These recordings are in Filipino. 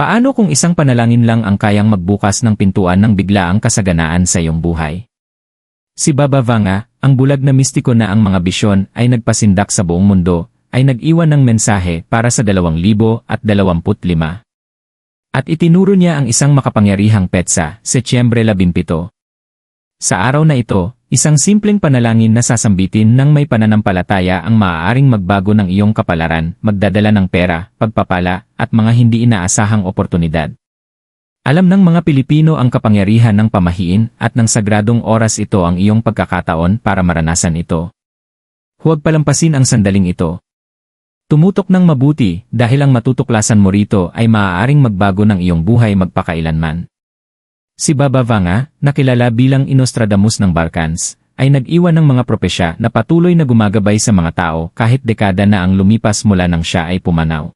Paano kung isang panalangin lang ang kayang magbukas ng pintuan ng biglaang kasaganaan sa iyong buhay? Si Baba Vanga, ang bulag na mistiko na ang mga bisyon ay nagpasindak sa buong mundo, ay nag-iwan ng mensahe para sa 2025. At itinuro niya ang isang makapangyarihang petsa, Setyembre 17. Sa araw na ito, isang simpleng panalangin na sasambitin ng may pananampalataya ang maaaring magbago ng iyong kapalaran, magdadala ng pera, pagpapala, at mga hindi inaasahang oportunidad. Alam ng mga Pilipino ang kapangyarihan ng pamahiin at ng sagradong oras ito ang iyong pagkakataon para maranasan ito. Huwag palampasin ang sandaling ito. Tumutok ng mabuti dahil ang matutuklasan mo rito ay maaaring magbago ng iyong buhay magpakailanman. Si Baba Vanga, nakilala bilang Inostradamus ng Balkans, ay nag-iwan ng mga propesya na patuloy na gumagabay sa mga tao kahit dekada na ang lumipas mula nang siya ay pumanaw.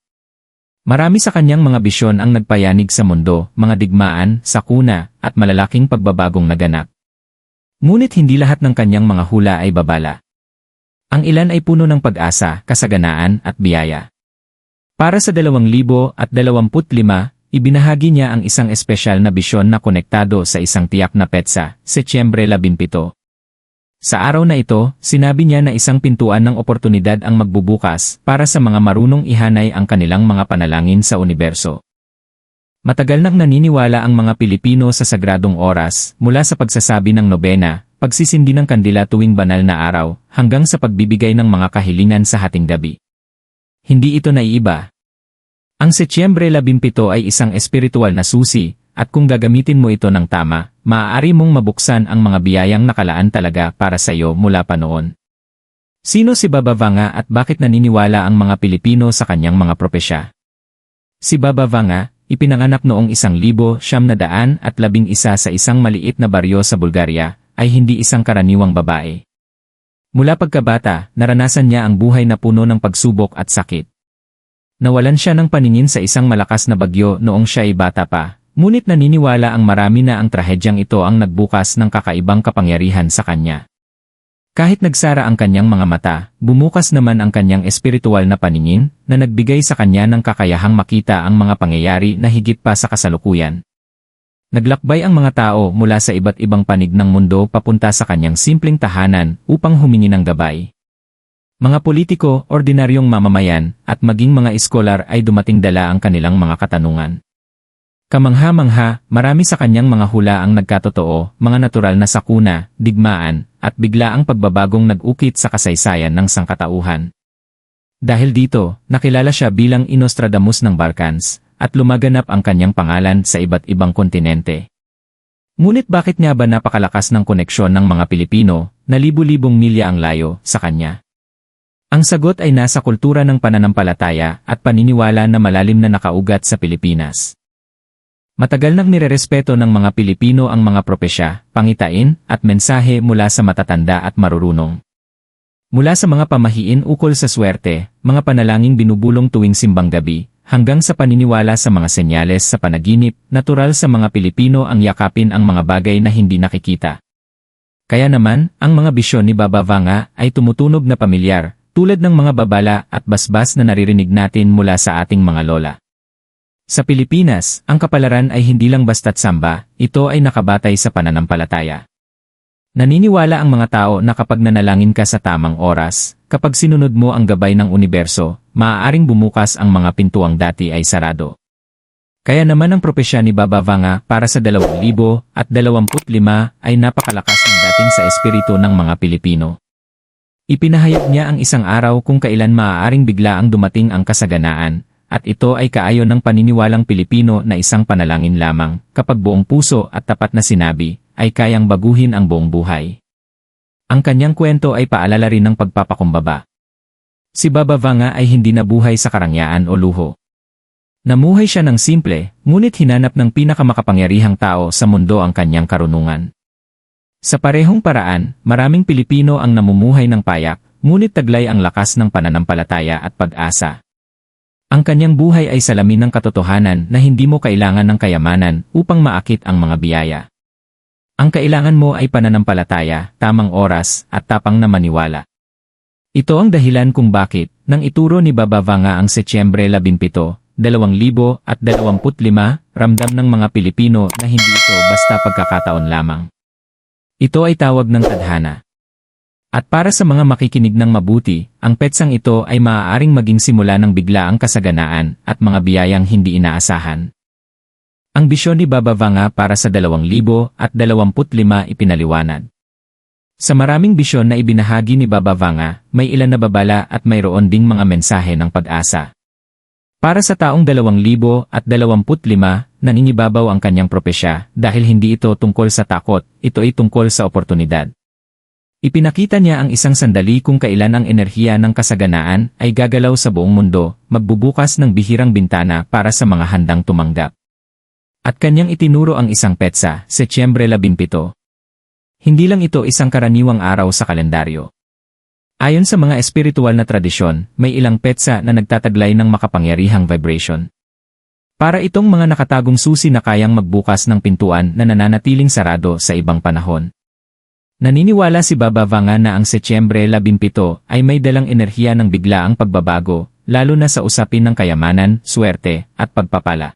Marami sa kanyang mga bisyon ang nagpayanig sa mundo, mga digmaan, sakuna, at malalaking pagbabagong naganap. Ngunit hindi lahat ng kanyang mga hula ay babala. Ang ilan ay puno ng pag-asa, kasaganaan, at biyaya. Para sa 2025, ibinahagi niya ang isang espesyal na bisyon na konektado sa isang tiyak na petsa, Setyembre 17. Sa araw na ito, sinabi niya na isang pintuan ng oportunidad ang magbubukas para sa mga marunong ihanay ang kanilang mga panalangin sa universo. Matagal nang naniniwala ang mga Pilipino sa sagradong oras, mula sa pagsasabi ng nobena, pagsisindi ng kandila tuwing banal na araw, hanggang sa pagbibigay ng mga kahilingan sa hating gabi. Hindi ito naiiba. Ang Setyembre 17 ay isang espiritual na susi, at kung gagamitin mo ito ng tama, maaari mong mabuksan ang mga biyayang nakalaan talaga para sa iyo mula pa noon. Sino si Baba Vanga at bakit naniniwala ang mga Pilipino sa kanyang mga propesya? Si Baba Vanga, ipinanganak noong isang libo siyam na daan at labing isa sa isang maliit na baryo sa Bulgaria, ay hindi isang karaniwang babae. Mula pagkabata, naranasan niya ang buhay na puno ng pagsubok at sakit. Nawalan siya ng paningin sa isang malakas na bagyo noong siya ay bata pa, Ngunit naniniwala ang marami na ang trahedyang ito ang nagbukas ng kakaibang kapangyarihan sa kanya. Kahit nagsara ang kanyang mga mata, bumukas naman ang kanyang espiritual na paningin na nagbigay sa kanya ng kakayahang makita ang mga pangyayari na higit pa sa kasalukuyan. Naglakbay ang mga tao mula sa iba't ibang panig ng mundo papunta sa kanyang simpleng tahanan upang humingi ng gabay. Mga politiko, ordinaryong mamamayan, at maging mga iskolar ay dumating dala ang kanilang mga katanungan. Kamangha-mangha, marami sa kanyang mga hula ang nagkatotoo, mga natural na sakuna, digmaan, at bigla ang pagbabagong nag-ukit sa kasaysayan ng sangkatauhan. Dahil dito, nakilala siya bilang Inostradamus ng Balkans, at lumaganap ang kanyang pangalan sa iba't ibang kontinente. Ngunit bakit nga ba napakalakas ng koneksyon ng mga Pilipino, na libu-libong milya ang layo, sa kanya? Ang sagot ay nasa kultura ng pananampalataya at paniniwala na malalim na nakaugat sa Pilipinas. Matagal nang nirerespeto ng mga Pilipino ang mga propesya, pangitain, at mensahe mula sa matatanda at marurunong. Mula sa mga pamahiin ukol sa swerte, mga panalangin binubulong tuwing simbang gabi, hanggang sa paniniwala sa mga senyales sa panaginip, natural sa mga Pilipino ang yakapin ang mga bagay na hindi nakikita. Kaya naman, ang mga bisyon ni Baba Vanga ay tumutunog na pamilyar, tulad ng mga babala at basbas na naririnig natin mula sa ating mga lola. Sa Pilipinas, ang kapalaran ay hindi lang basta't samba, ito ay nakabatay sa pananampalataya. Naniniwala ang mga tao na kapag nanalangin ka sa tamang oras, kapag sinunod mo ang gabay ng universo, maaaring bumukas ang mga pintuang dati ay sarado. Kaya naman ang propesya ni Baba Vanga para sa 2025 ay napakalakas ng dating sa espiritu ng mga Pilipino. Ipinahayag niya ang isang araw kung kailan maaaring bigla ang dumating ang kasaganaan, at ito ay kaayon ng paniniwalang Pilipino na isang panalangin lamang, kapag buong puso at tapat na sinabi, ay kayang baguhin ang buong buhay. Ang kanyang kwento ay paalala rin ng pagpapakumbaba. Si Baba Vanga ay hindi nabuhay sa karangyaan o luho. Namuhay siya ng simple, ngunit hinanap ng pinakamakapangyarihang tao sa mundo ang kanyang karunungan. Sa parehong paraan, maraming Pilipino ang namumuhay ng payak, ngunit taglay ang lakas ng pananampalataya at pag-asa. Ang kanyang buhay ay salamin ng katotohanan na hindi mo kailangan ng kayamanan upang maakit ang mga biyaya. Ang kailangan mo ay pananampalataya, tamang oras, at tapang na maniwala. Ito ang dahilan kung bakit, nang ituro ni Baba Vanga ang Setyembre 17, 2025, ramdam ng mga Pilipino na hindi ito basta pagkakataon lamang. Ito ay tawag ng tadhana. At para sa mga makikinig ng mabuti, ang petsang ito ay maaaring maging simula ng biglaang kasaganaan at mga biyayang hindi inaasahan. Ang bisyon ni Baba Vanga para sa 2025 ipinaliwanag. Sa maraming bisyon na ibinahagi ni Baba Vanga, may ilan na babala at mayroon ding mga mensahe ng pag-asa. Para sa taong 2025, naninibabaw ang kanyang propesya dahil hindi ito tungkol sa takot, ito ay tungkol sa oportunidad. Ipinakita niya ang isang sandali kung kailan ang enerhiya ng kasaganaan ay gagalaw sa buong mundo, magbubukas ng bihirang bintana para sa mga handang tumanggap. At kanyang itinuro ang isang petsa, Setyembre 17. Hindi lang ito isang karaniwang araw sa kalendaryo. Ayon sa mga espiritual na tradisyon, may ilang petsa na nagtataglay ng makapangyarihang vibration. Para itong mga nakatagong susi na kayang magbukas ng pintuan na nananatiling sarado sa ibang panahon. Naniniwala si Baba Vanga na ang Setyembre 17 ay may dalang enerhiya ng biglaang pagbabago, lalo na sa usapin ng kayamanan, swerte, at pagpapala.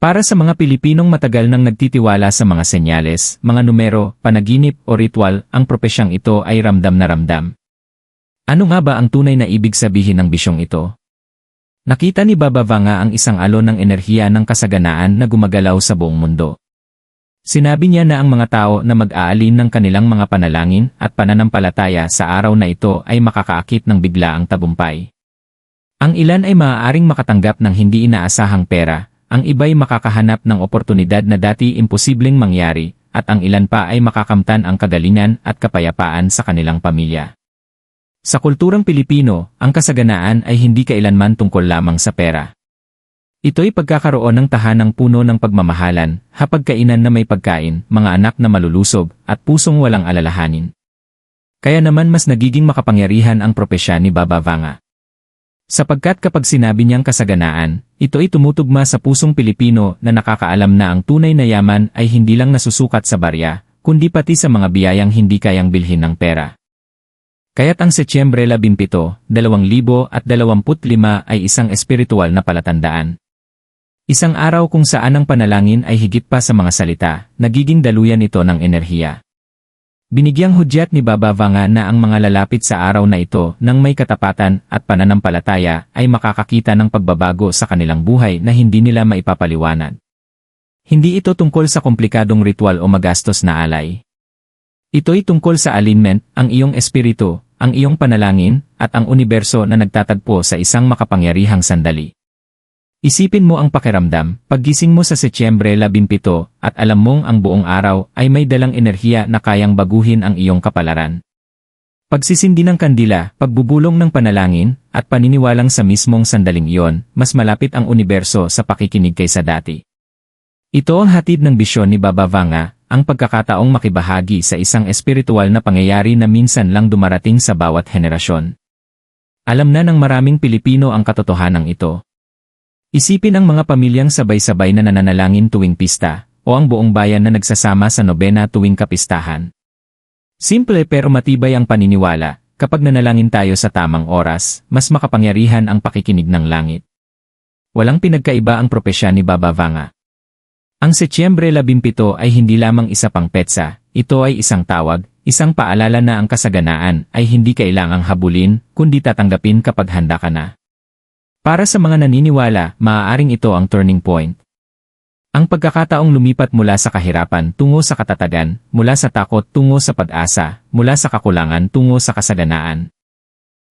Para sa mga Pilipinong matagal nang nagtitiwala sa mga senyales, mga numero, panaginip o ritual, ang propesyang ito ay ramdam na ramdam. Ano nga ba ang tunay na ibig sabihin ng bisyong ito? Nakita ni Baba Vanga ang isang alon ng enerhiya ng kasaganaan na gumagalaw sa buong mundo. Sinabi niya na ang mga tao na mag-aalin ng kanilang mga panalangin at pananampalataya sa araw na ito ay makakaakit ng biglaang tabumpay. Ang ilan ay maaaring makatanggap ng hindi inaasahang pera, ang iba'y makakahanap ng oportunidad na dati imposibleng mangyari, at ang ilan pa ay makakamtan ang kagalingan at kapayapaan sa kanilang pamilya. Sa kulturang Pilipino, ang kasaganaan ay hindi kailanman tungkol lamang sa pera. Ito'y pagkakaroon ng tahanang puno ng pagmamahalan, hapagkainan na may pagkain, mga anak na malulusog, at pusong walang alalahanin. Kaya naman mas nagiging makapangyarihan ang propesya ni Baba Vanga. Sapagkat kapag sinabi niyang kasaganaan, ito'y tumutugma sa pusong Pilipino na nakakaalam na ang tunay na yaman ay hindi lang nasusukat sa barya, kundi pati sa mga biyayang hindi kayang bilhin ng pera. Kaya't ang Setyembre 17, 2025 ay isang espiritual na palatandaan. Isang araw kung saan ang panalangin ay higit pa sa mga salita, nagiging daluyan ito ng enerhiya. Binigyang hudyat ni Baba Vanga na ang mga lalapit sa araw na ito nang may katapatan at pananampalataya ay makakakita ng pagbabago sa kanilang buhay na hindi nila maipapaliwanag. Hindi ito tungkol sa komplikadong ritual o magastos na alay. Ito'y tungkol sa alignment, ang iyong espiritu, ang iyong panalangin, at ang universo na nagtatagpo sa isang makapangyarihang sandali. Isipin mo ang pakiramdam, paggising mo sa Setyembre 17 at alam mong ang buong araw ay may dalang enerhiya na kayang baguhin ang iyong kapalaran. Pagsisindi ng kandila, pagbubulong ng panalangin, at paniniwalang sa mismong sandaling iyon, mas malapit ang universo sa pakikinig kaysa dati. Ito ang hatid ng bisyon ni Baba Vanga, ang pagkakataong makibahagi sa isang espiritual na pangyayari na minsan lang dumarating sa bawat henerasyon. Alam na ng maraming Pilipino ang katotohanan ito. Isipin ang mga pamilyang sabay-sabay na nananalangin tuwing pista, o ang buong bayan na nagsasama sa nobena tuwing kapistahan. Simple pero matibay ang paniniwala, kapag nanalangin tayo sa tamang oras, mas makapangyarihan ang pakikinig ng langit. Walang pinagkaiba ang propesya ni Baba Vanga. Ang Setyembre 17 ay hindi lamang isa pang petsa, ito ay isang tawag, isang paalala na ang kasaganaan ay hindi kailangang habulin, kundi tatanggapin kapag handa ka na. Para sa mga naniniwala, maaaring ito ang turning point. Ang pagkakataong lumipat mula sa kahirapan tungo sa katatagan, mula sa takot tungo sa pag-asa, mula sa kakulangan tungo sa kasaganaan.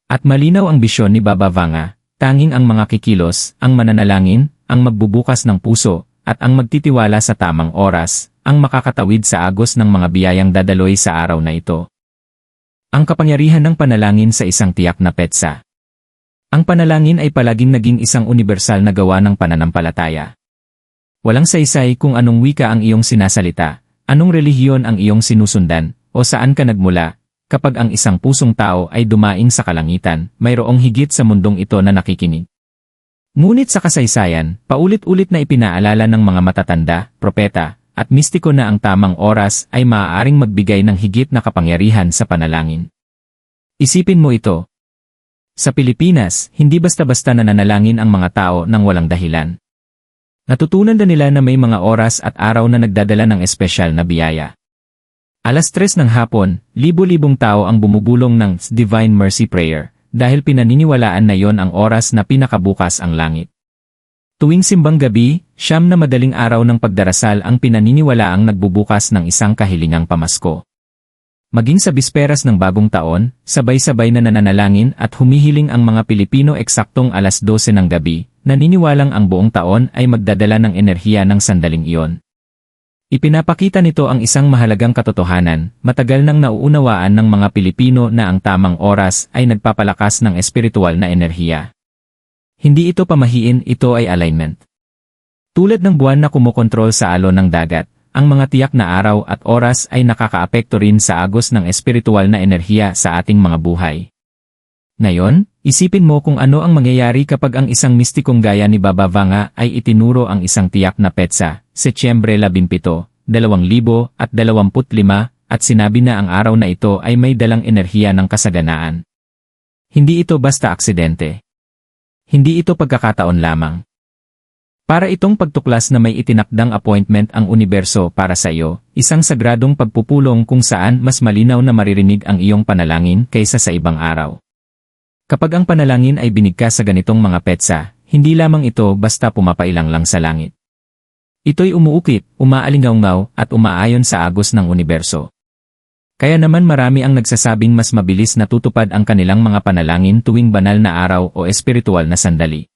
At malinaw ang bisyon ni Baba Vanga, tanging ang mga kikilos, ang mananalangin, ang magbubukas ng puso, at ang magtitiwala sa tamang oras, ang makakatawid sa agos ng mga biyayang dadaloy sa araw na ito. Ang kapangyarihan ng panalangin sa isang tiyak na petsa. Ang panalangin ay palaging naging isang universal na gawa ng pananampalataya. Walang saysay kung anong wika ang iyong sinasalita, anong relihiyon ang iyong sinusundan, o saan ka nagmula, kapag ang isang pusong tao ay dumaing sa kalangitan, mayroong higit sa mundong ito na nakikinig. Ngunit sa kasaysayan, paulit-ulit na ipinaalala ng mga matatanda, propeta, at mistiko na ang tamang oras ay maaaring magbigay ng higit na kapangyarihan sa panalangin. Isipin mo ito, Sa Pilipinas, hindi basta-basta nananalangin ang mga tao ng walang dahilan. Natutunan na nila na may mga oras at araw na nagdadala ng espesyal na biyaya. Alas tres ng hapon, libo-libong tao ang bumubulong ng Divine Mercy Prayer dahil pinaniniwalaan na yon ang oras na pinakabukas ang langit. Tuwing simbang gabi, siyam na madaling araw ng pagdarasal ang pinaniniwalaang nagbubukas ng isang kahilingang pamasko. Maging sa bisperas ng bagong taon, sabay-sabay na nananalangin at humihiling ang mga Pilipino eksaktong alas 12 ng gabi, naniniwalang ang buong taon ay magdadala ng enerhiya ng sandaling iyon. Ipinapakita nito ang isang mahalagang katotohanan, matagal nang nauunawaan ng mga Pilipino na ang tamang oras ay nagpapalakas ng espiritual na enerhiya. Hindi ito pamahiin, ito ay alignment. Tulad ng buwan na kumokontrol sa alon ng dagat, ang mga tiyak na araw at oras ay nakakaapekto rin sa agos ng espiritual na enerhiya sa ating mga buhay. Ngayon, isipin mo kung ano ang mangyayari kapag ang isang mistikong gaya ni Baba Vanga ay itinuro ang isang tiyak na petsa, Setyembre 17, 2025, at sinabi na ang araw na ito ay may dalang enerhiya ng kasaganaan. Hindi ito basta aksidente. Hindi ito pagkakataon lamang. Para itong pagtuklas na may itinakdang appointment ang universo para sa iyo, isang sagradong pagpupulong kung saan mas malinaw na maririnig ang iyong panalangin kaysa sa ibang araw. Kapag ang panalangin ay binigkas sa ganitong mga petsa, hindi lamang ito basta pumapailang lang sa langit. Ito'y umuukit, umaalingaw at umaayon sa agos ng universo. Kaya naman marami ang nagsasabing mas mabilis natutupad ang kanilang mga panalangin tuwing banal na araw o espiritual na sandali.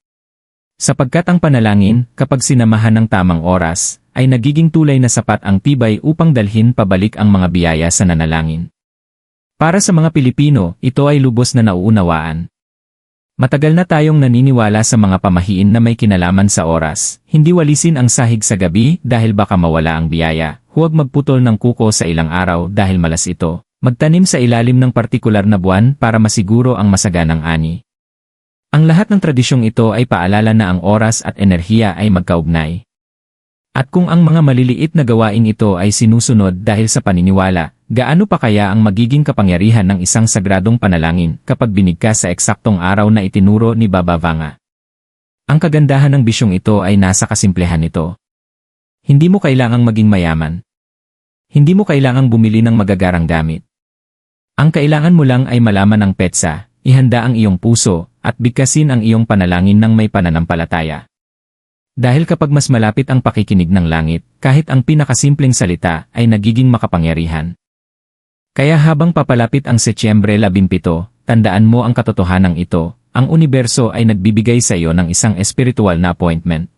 Sapagkat ang panalangin, kapag sinamahan ng tamang oras, ay nagiging tulay na sapat ang tibay upang dalhin pabalik ang mga biyaya sa nanalangin. Para sa mga Pilipino, ito ay lubos na nauunawaan. Matagal na tayong naniniwala sa mga pamahiin na may kinalaman sa oras, hindi walisin ang sahig sa gabi dahil baka mawala ang biyaya, huwag magputol ng kuko sa ilang araw dahil malas ito, magtanim sa ilalim ng partikular na buwan para masiguro ang masaganang ani. Ang lahat ng tradisyong ito ay paalala na ang oras at enerhiya ay magkaugnay. At kung ang mga maliliit na gawain ito ay sinusunod dahil sa paniniwala, gaano pa kaya ang magiging kapangyarihan ng isang sagradong panalangin kapag binigkas sa eksaktong araw na itinuro ni Baba Vanga? Ang kagandahan ng bisyong ito ay nasa kasimplehan nito. Hindi mo kailangang maging mayaman. Hindi mo kailangang bumili ng magagarang gamit. Ang kailangan mo lang ay malaman ang petsa, ihanda ang iyong puso, at bigkasin ang iyong panalangin ng may pananampalataya. Dahil kapag mas malapit ang pakikinig ng langit, kahit ang pinakasimpleng salita ay nagiging makapangyarihan. Kaya habang papalapit ang Setyembre 17, tandaan mo ang katotohanan ito, ang universo ay nagbibigay sa iyo ng isang espiritual na appointment.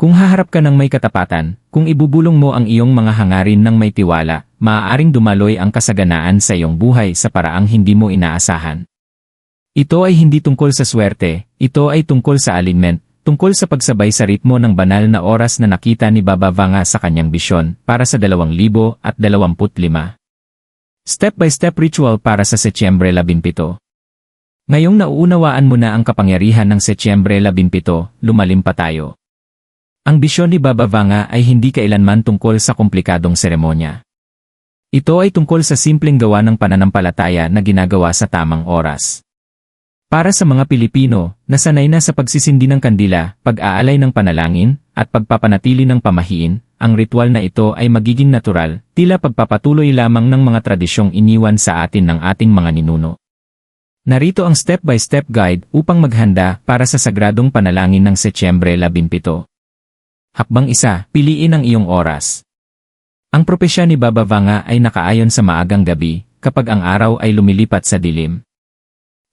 Kung haharap ka ng may katapatan, kung ibubulong mo ang iyong mga hangarin ng may tiwala, maaaring dumaloy ang kasaganaan sa iyong buhay sa paraang hindi mo inaasahan. Ito ay hindi tungkol sa swerte, ito ay tungkol sa alignment, tungkol sa pagsabay sa ritmo ng banal na oras na nakita ni Baba Vanga sa kanyang bisyon para sa 2025. Step-by-step ritual para sa Setyembre 17. Ngayong nauunawaan mo na ang kapangyarihan ng Setyembre 17, lumalim pa tayo. Ang bisyon ni Baba Vanga ay hindi kailanman tungkol sa komplikadong seremonya. Ito ay tungkol sa simpleng gawa ng pananampalataya na ginagawa sa tamang oras. Para sa mga Pilipino, nasanay na sa pagsisindi ng kandila, pag-aalay ng panalangin, at pagpapanatili ng pamahiin, ang ritual na ito ay magiging natural, tila pagpapatuloy lamang ng mga tradisyong iniwan sa atin ng ating mga ninuno. Narito ang step-by-step guide upang maghanda para sa sagradong panalangin ng Setyembre 17. Hakbang isa, piliin ang iyong oras. Ang propesya ni Baba Vanga ay nakaayon sa maagang gabi, kapag ang araw ay lumilipat sa dilim.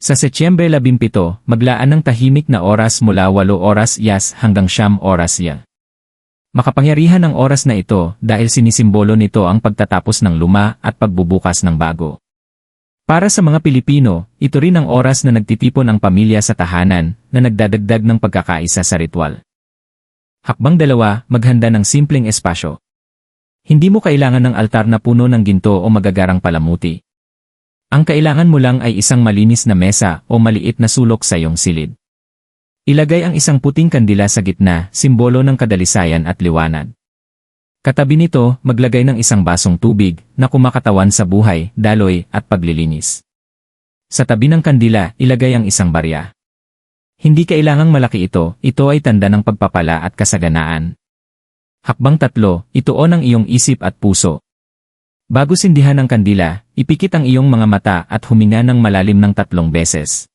Sa Setyembre 17, maglaan ng tahimik na oras mula 8 oras yas hanggang siyam oras ya. Makapangyarihan ang oras na ito dahil sinisimbolo nito ang pagtatapos ng luma at pagbubukas ng bago. Para sa mga Pilipino, ito rin ang oras na nagtitipon ang pamilya sa tahanan na nagdadagdag ng pagkakaisa sa ritual. Hakbang dalawa, maghanda ng simpleng espasyo. Hindi mo kailangan ng altar na puno ng ginto o magagarang palamuti. Ang kailangan mo lang ay isang malinis na mesa o maliit na sulok sa iyong silid. Ilagay ang isang puting kandila sa gitna, simbolo ng kadalisayan at liwanag. Katabi nito, maglagay ng isang basong tubig na kumakatawan sa buhay, daloy, at paglilinis. Sa tabi ng kandila, ilagay ang isang barya. Hindi kailangang malaki ito, ito ay tanda ng pagpapala at kasaganaan. Hakbang tatlo, ituon ang iyong isip at puso. Bago sindihan ang kandila, ipikit ang iyong mga mata at huminga ng malalim ng tatlong beses.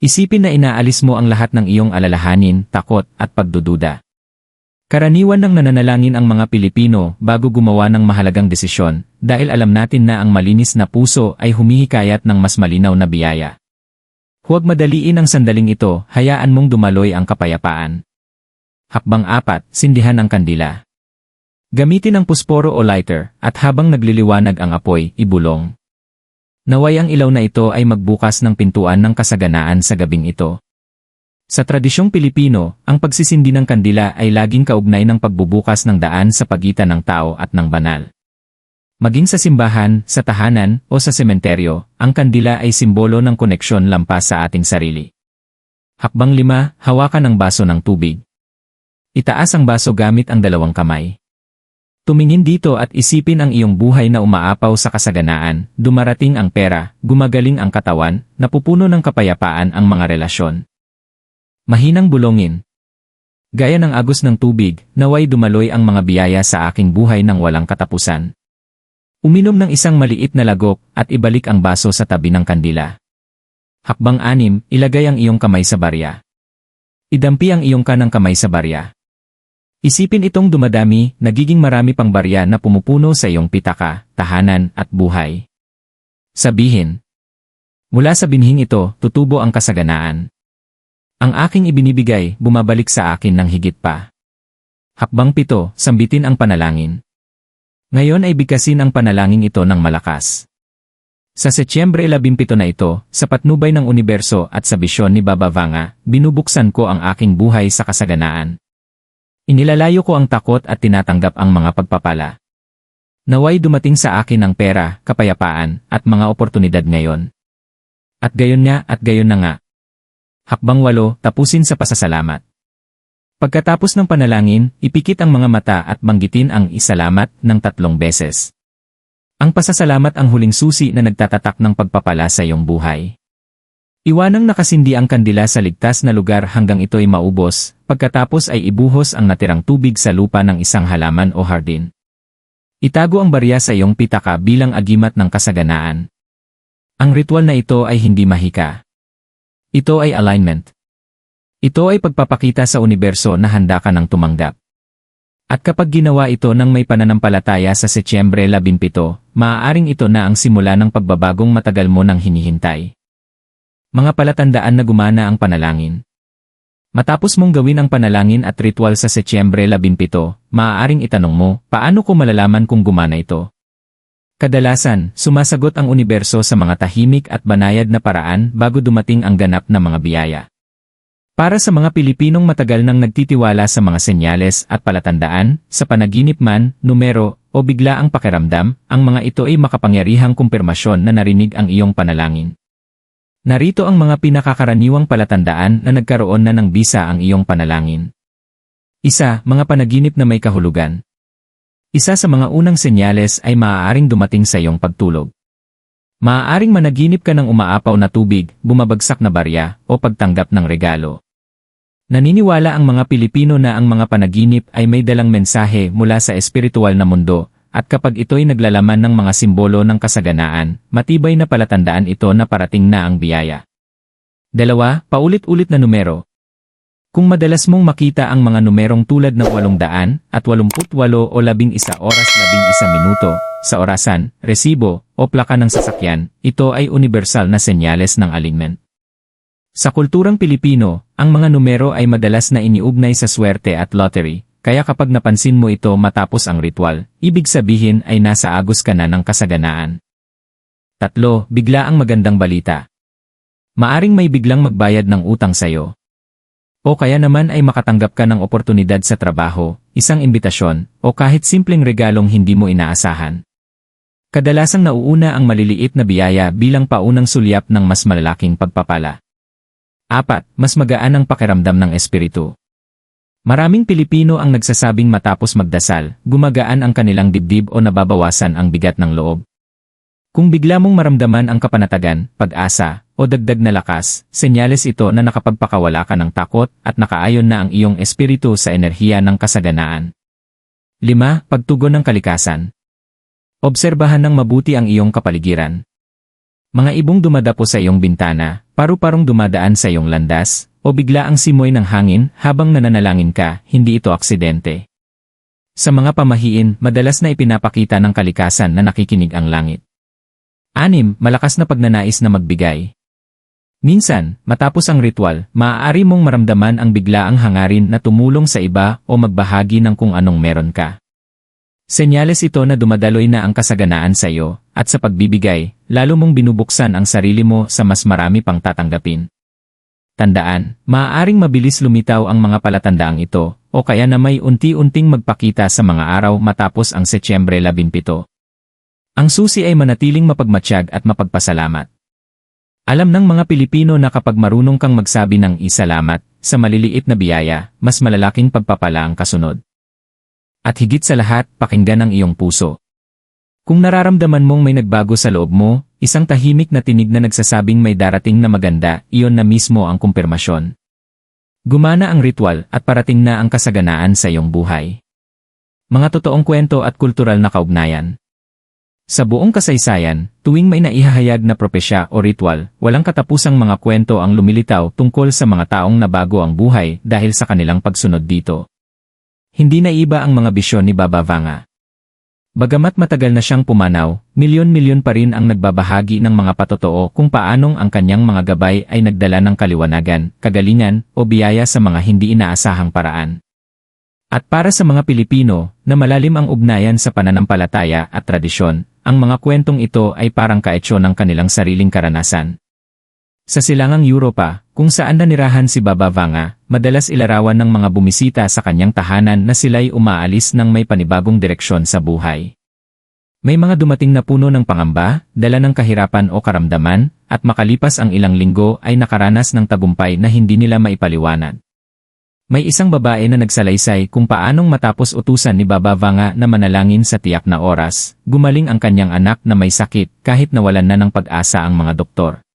Isipin na inaalis mo ang lahat ng iyong alalahanin, takot, at pagdududa. Karaniwan ng nananalangin ang mga Pilipino bago gumawa ng mahalagang desisyon dahil alam natin na ang malinis na puso ay humihikayat ng mas malinaw na biyaya. Huwag madaliin ang sandaling ito, hayaan mong dumaloy ang kapayapaan. Hakbang apat, sindihan ang kandila. Gamitin ang pusporo o lighter at habang nagliliwanag ang apoy, ibulong. Naway ang ilaw na ito ay magbukas ng pintuan ng kasaganaan sa gabing ito. Sa tradisyong Pilipino, ang pagsisindi ng kandila ay laging kaugnay ng pagbubukas ng daan sa pagitan ng tao at ng banal. Maging sa simbahan, sa tahanan, o sa sementeryo, ang kandila ay simbolo ng koneksyon lampas sa ating sarili. Hakbang lima, hawakan ang baso ng tubig. Itaas ang baso gamit ang dalawang kamay. Tumingin dito at isipin ang iyong buhay na umaapaw sa kasaganaan, dumarating ang pera, gumagaling ang katawan, napupuno ng kapayapaan ang mga relasyon. Mahinang bulongin. Gaya ng agos ng tubig, naway dumaloy ang mga biyaya sa aking buhay ng walang katapusan. Uminom ng isang maliit na lagok at ibalik ang baso sa tabi ng kandila. Hakbang anim, ilagay ang iyong kamay sa barya. Idampi ang iyong kanang kamay sa barya. Isipin itong dumadami, nagiging marami pang barya na pumupuno sa iyong pitaka, tahanan, at buhay. Sabihin. Mula sa binhing ito, tutubo ang kasaganaan. Ang aking ibinibigay, bumabalik sa akin ng higit pa. Hakbang pito, sambitin ang panalangin. Ngayon ay bigkasin ang panalangin ito ng malakas. Sa Setyembre 17 na ito, sa patnubay ng universo at sa bisyon ni Baba Vanga, binubuksan ko ang aking buhay sa kasaganaan. Inilalayo ko ang takot at tinatanggap ang mga pagpapala. Naway dumating sa akin ang pera, kapayapaan, at mga oportunidad ngayon. At gayon nga at gayon na nga, Hakbang walo, tapusin sa pasasalamat. Pagkatapos ng panalangin, ipikit ang mga mata at banggitin ang isalamat ng tatlong beses. Ang pasasalamat ang huling susi na nagtatatak ng pagpapala sa iyong buhay. Iwanang nakasindi ang kandila sa ligtas na lugar hanggang ito'y maubos, pagkatapos ay ibuhos ang natirang tubig sa lupa ng isang halaman o hardin. Itago ang barya sa iyong pitaka bilang agimat ng kasaganaan. Ang ritual na ito ay hindi mahika. Ito ay alignment. Ito ay pagpapakita sa universo na handa ka ng tumanggap. At kapag ginawa ito ng may pananampalataya sa Setyembre 17, maaaring ito na ang simula ng pagbabagong matagal mo nang hinihintay. Mga palatandaan na gumana ang panalangin. Matapos mong gawin ang panalangin at ritual sa Setyembre 17, maaaring itanong mo, paano ko malalaman kung gumana ito? Kadalasan, sumasagot ang universo sa mga tahimik at banayad na paraan bago dumating ang ganap na mga biyaya. Para sa mga Pilipinong matagal nang nagtitiwala sa mga senyales at palatandaan, sa panaginip man, numero, o bigla ang pakiramdam, ang mga ito ay makapangyarihang kumpirmasyon na narinig ang iyong panalangin. Narito ang mga pinakakaraniwang palatandaan na nagkaroon na ng bisa ang iyong panalangin. Isa, mga panaginip na may kahulugan. Isa sa mga unang senyales ay maaaring dumating sa iyong pagtulog. Maaaring managinip ka ng umaapaw na tubig, bumabagsak na barya, o pagtanggap ng regalo. Naniniwala ang mga Pilipino na ang mga panaginip ay may dalang mensahe mula sa espiritual na mundo, at kapag ito'y naglalaman ng mga simbolo ng kasaganaan, matibay na palatandaan ito na parating na ang biyaya. Dalawa, paulit-ulit na numero, kung madalas mong makita ang mga numerong tulad ng 800 at 88 o 11 oras 11 minuto sa orasan, resibo, o plaka ng sasakyan, ito ay universal na senyales ng alignment. Sa kulturang Pilipino, ang mga numero ay madalas na iniugnay sa swerte at lottery, kaya kapag napansin mo ito matapos ang ritual, ibig sabihin ay nasa agos ka na ng kasaganaan. Tatlo, bigla ang magandang balita. Maaring may biglang magbayad ng utang sayo, o kaya naman ay makatanggap ka ng oportunidad sa trabaho, isang imbitasyon, o kahit simpleng regalong hindi mo inaasahan. Kadalasang nauuna ang maliliit na biyaya bilang paunang sulyap ng mas malalaking pagpapala. Apat, mas magaan ang pakiramdam ng espiritu. Maraming Pilipino ang nagsasabing matapos magdasal, gumagaan ang kanilang dibdib o nababawasan ang bigat ng loob. Kung bigla mong maramdaman ang kapanatagan, pag-asa, o dagdag na lakas, senyales ito na nakapagpakawala ka ng takot at nakaayon na ang iyong espiritu sa enerhiya ng kasaganaan. 5. Pagtugon ng kalikasan. Obserbahan ng mabuti ang iyong kapaligiran. Mga ibong dumadapo sa iyong bintana, paru-parong dumadaan sa iyong landas, o bigla ang simoy ng hangin habang nananalangin ka, hindi ito aksidente. Sa mga pamahiin, madalas na ipinapakita ng kalikasan na nakikinig ang langit. Anim, malakas na pagnanais na magbigay. Minsan, matapos ang ritual, maaari mong maramdaman ang biglaang hangarin na tumulong sa iba o magbahagi ng kung anong meron ka. Senyales ito na dumadaloy na ang kasaganaan sa iyo, at sa pagbibigay, lalo mong binubuksan ang sarili mo sa mas marami pang tatanggapin. Tandaan, maaaring mabilis lumitaw ang mga palatandaang ito, o kaya na may unti-unting magpakita sa mga araw matapos ang Setyembre 17. Ang susi ay manatiling mapagmatsyag at mapagpasalamat. Alam ng mga Pilipino na kapag marunong kang magsabi ng isalamat sa maliliit na biyaya, mas malalaking pagpapala ang kasunod. At higit sa lahat, pakinggan ang iyong puso. Kung nararamdaman mong may nagbago sa loob mo, isang tahimik na tinig na nagsasabing may darating na maganda, iyon na mismo ang kumpirmasyon. Gumana ang ritual at parating na ang kasaganaan sa iyong buhay. Mga totoong kwento at kultural na kaugnayan. Sa buong kasaysayan, tuwing may naihahayag na propesya o ritual, walang katapusang mga kwento ang lumilitaw tungkol sa mga taong nabago ang buhay dahil sa kanilang pagsunod dito. Hindi na iba ang mga bisyon ni Baba Vanga. Bagamat matagal na siyang pumanaw, milyon-milyon pa rin ang nagbabahagi ng mga patotoo kung paanong ang kanyang mga gabay ay nagdala ng kaliwanagan, kagalingan, o biyaya sa mga hindi inaasahang paraan. At para sa mga Pilipino, na malalim ang ugnayan sa pananampalataya at tradisyon, ang mga kwentong ito ay parang kaetsyo ng kanilang sariling karanasan. Sa silangang Europa, kung saan nanirahan si Baba Vanga, madalas ilarawan ng mga bumisita sa kanyang tahanan na sila'y umaalis ng may panibagong direksyon sa buhay. May mga dumating na puno ng pangamba, dala ng kahirapan o karamdaman, at makalipas ang ilang linggo ay nakaranas ng tagumpay na hindi nila maipaliwanag. May isang babae na nagsalaysay kung paanong matapos utusan ni Baba Vanga na manalangin sa tiyak na oras, gumaling ang kanyang anak na may sakit kahit nawalan na ng pag-asa ang mga doktor.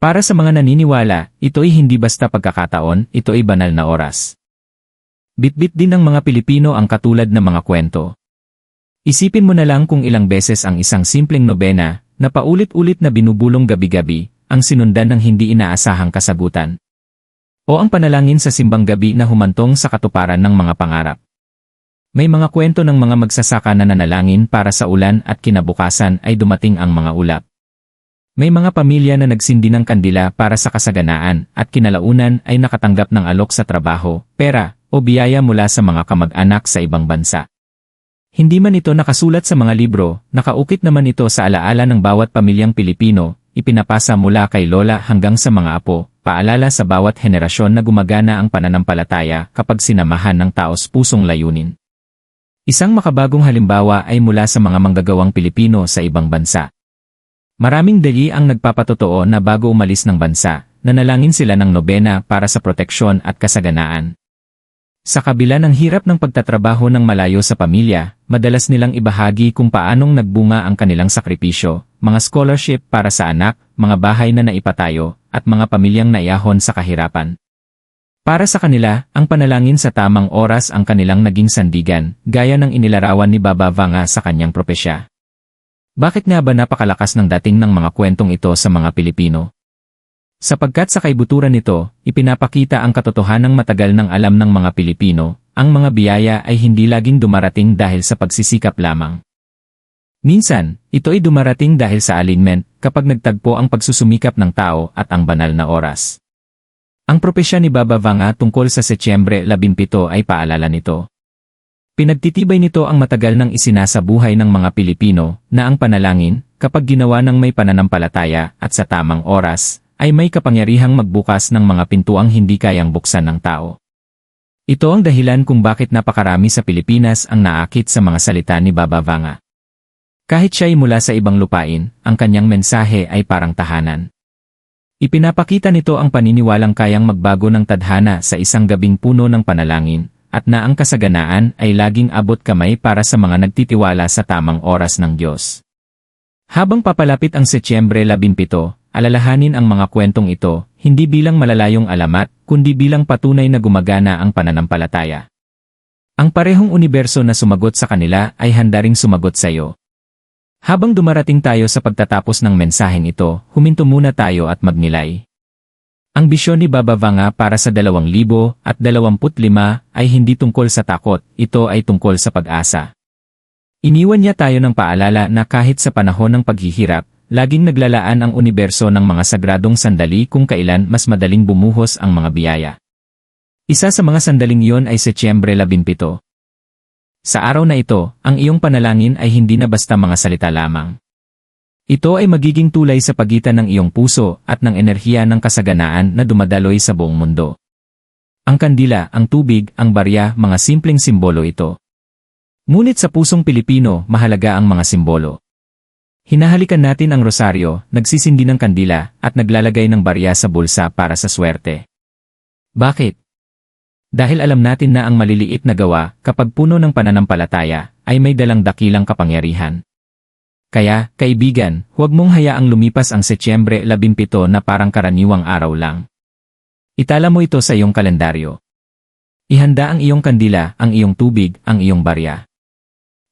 Para sa mga naniniwala, ito ay hindi basta pagkakataon, ito ay banal na oras. Bitbit din ng mga Pilipino ang katulad ng mga kwento. Isipin mo na lang kung ilang beses ang isang simpleng nobena, na paulit-ulit na binubulong gabi-gabi, ang sinundan ng hindi inaasahang kasagutan. O ang panalangin sa simbang gabi na humantong sa katuparan ng mga pangarap. May mga kwento ng mga magsasaka na nanalangin para sa ulan at kinabukasan ay dumating ang mga ulap. May mga pamilya na nagsindi ng kandila para sa kasaganaan at kinalaunan ay nakatanggap ng alok sa trabaho, pera, o biyaya mula sa mga kamag-anak sa ibang bansa. Hindi man ito nakasulat sa mga libro, nakaukit naman ito sa alaala ng bawat pamilyang Pilipino, ipinapasa mula kay lola hanggang sa mga apo, paalala sa bawat henerasyon na gumagana ang pananampalataya kapag sinamahan ng taos pusong layunin. Isang makabagong halimbawa ay mula sa mga manggagawang Pilipino sa ibang bansa. Maraming dali ang nagpapatotoo na bago umalis ng bansa, nanalangin sila ng nobena para sa proteksyon at kasaganaan. Sa kabila ng hirap ng pagtatrabaho ng malayo sa pamilya, madalas nilang ibahagi kung paanong nagbunga ang kanilang sakripisyo, mga scholarship para sa anak, mga bahay na naipatayo, at mga pamilyang naiyahon sa kahirapan. Para sa kanila, ang panalangin sa tamang oras ang kanilang naging sandigan, gaya ng inilarawan ni Baba Vanga sa kanyang propesya. Bakit nga ba napakalakas ng dating ng mga kwentong ito sa mga Pilipino? Sapagkat sa kaibuturan nito, ipinapakita ang katotohanang matagal ng alam ng mga Pilipino, ang mga biyaya ay hindi laging dumarating dahil sa pagsisikap lamang. Minsan, ito ay dumarating dahil sa alignment kapag nagtagpo ang pagsusumikap ng tao at ang banal na oras. Ang propesya ni Baba Vanga tungkol sa Setyembre 17 ay paalala nito. Pinagtitibay nito ang matagal ng isinasabuhay ng mga Pilipino na ang panalangin, kapag ginawa ng may pananampalataya at sa tamang oras, ay may kapangyarihang magbukas ng mga pintuang hindi kayang buksan ng tao. Ito ang dahilan kung bakit napakarami sa Pilipinas ang naakit sa mga salita ni Baba Vanga. Kahit siya'y mula sa ibang lupain, ang kanyang mensahe ay parang tahanan. Ipinapakita nito ang paniniwalang kayang magbago ng tadhana sa isang gabing puno ng panalangin, at na ang kasaganaan ay laging abot kamay para sa mga nagtitiwala sa tamang oras ng Diyos. Habang papalapit ang Setyembre 17, alalahanin ang mga kwentong ito, hindi bilang malalayong alamat, kundi bilang patunay na gumagana ang pananampalataya. Ang parehong universo na sumagot sa kanila ay handa ring sumagot sa iyo. Habang dumarating tayo sa pagtatapos ng mensaheng ito, huminto muna tayo at magnilay. Ang bisyon ni Baba Vanga para sa 2025 ay hindi tungkol sa takot, ito ay tungkol sa pag-asa. Iniwan niya tayo ng paalala na kahit sa panahon ng paghihirap, laging naglalaan ang universo ng mga sagradong sandali kung kailan mas madaling bumuhos ang mga biyaya. Isa sa mga sandaling iyon ay Setyembre 17. Sa araw na ito, ang iyong panalangin ay hindi na basta mga salita lamang. Ito ay magiging tulay sa pagitan ng iyong puso at ng enerhiya ng kasaganaan na dumadaloy sa buong mundo. Ang kandila, ang tubig, ang barya, mga simpleng simbolo ito. Ngunit sa pusong Pilipino, mahalaga ang mga simbolo. Hinahalikan natin ang rosaryo, nagsisindi ng kandila, at naglalagay ng barya sa bulsa para sa swerte. Bakit? Dahil alam natin na ang maliliit na gawa, kapag puno ng pananampalataya, ay may dalang dakilang kapangyarihan. Kaya, kaibigan, huwag mong hayaang lumipas ang Setyembre 17 na parang karaniwang araw lang. Itala mo ito sa iyong kalendaryo. Ihanda ang iyong kandila, ang iyong tubig, ang iyong barya.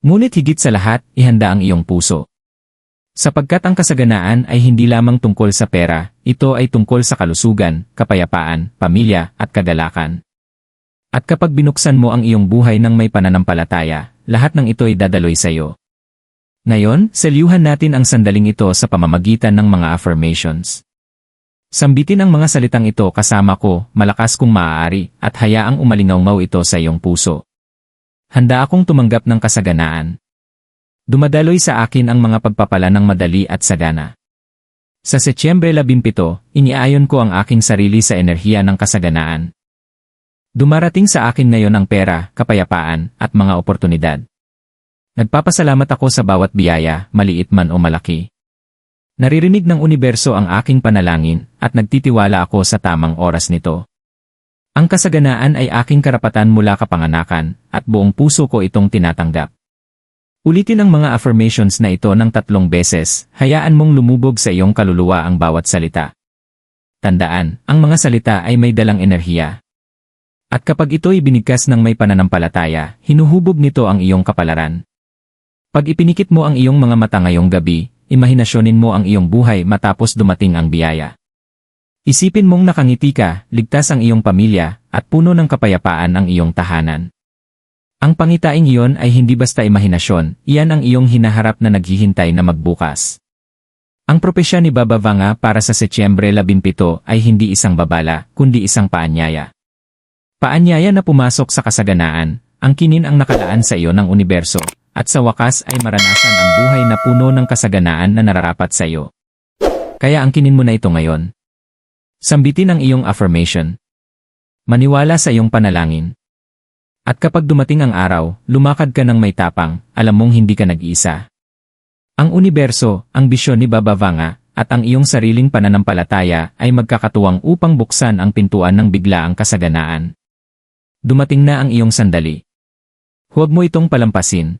Ngunit higit sa lahat, ihanda ang iyong puso. Sapagkat ang kasaganaan ay hindi lamang tungkol sa pera, ito ay tungkol sa kalusugan, kapayapaan, pamilya, at kagalakan. At kapag binuksan mo ang iyong buhay ng may pananampalataya, lahat ng ito ay dadaloy sa iyo. Ngayon, selyuhan natin ang sandaling ito sa pamamagitan ng mga affirmations. Sambitin ang mga salitang ito kasama ko, malakas kung maaari, at hayaang umalingaw ito sa iyong puso. Handa akong tumanggap ng kasaganaan. Dumadaloy sa akin ang mga pagpapala ng madali at sagana. Sa Setyembre 17, iniayon ko ang aking sarili sa enerhiya ng kasaganaan. Dumarating sa akin ngayon ang pera, kapayapaan, at mga oportunidad. Nagpapasalamat ako sa bawat biyaya, maliit man o malaki. Naririnig ng universo ang aking panalangin, at nagtitiwala ako sa tamang oras nito. Ang kasaganaan ay aking karapatan mula kapanganakan, at buong puso ko itong tinatanggap. Ulitin ang mga affirmations na ito ng tatlong beses, hayaan mong lumubog sa iyong kaluluwa ang bawat salita. Tandaan, ang mga salita ay may dalang enerhiya. At kapag ito'y binigkas ng may pananampalataya, hinuhubog nito ang iyong kapalaran. Pag ipinikit mo ang iyong mga mata ngayong gabi, imahinasyonin mo ang iyong buhay matapos dumating ang biyaya. Isipin mong nakangiti ka, ligtas ang iyong pamilya, at puno ng kapayapaan ang iyong tahanan. Ang pangitaing iyon ay hindi basta imahinasyon, iyan ang iyong hinaharap na naghihintay na magbukas. Ang propesya ni Baba Vanga para sa Setyembre 17 ay hindi isang babala, kundi isang paanyaya. Paanyaya na pumasok sa kasaganaan, ang kinin ang nakalaan sa iyo ng universo, at sa wakas ay maranasan ang buhay na puno ng kasaganaan na nararapat sa iyo. Kaya ang kinin mo na ito ngayon. Sambitin ang iyong affirmation. Maniwala sa iyong panalangin. At kapag dumating ang araw, lumakad ka ng may tapang, alam mong hindi ka nag-iisa. Ang universo, ang bisyon ni Baba Vanga, at ang iyong sariling pananampalataya ay magkakatuwang upang buksan ang pintuan ng biglaang kasaganaan. Dumating na ang iyong sandali. Huwag mo itong palampasin.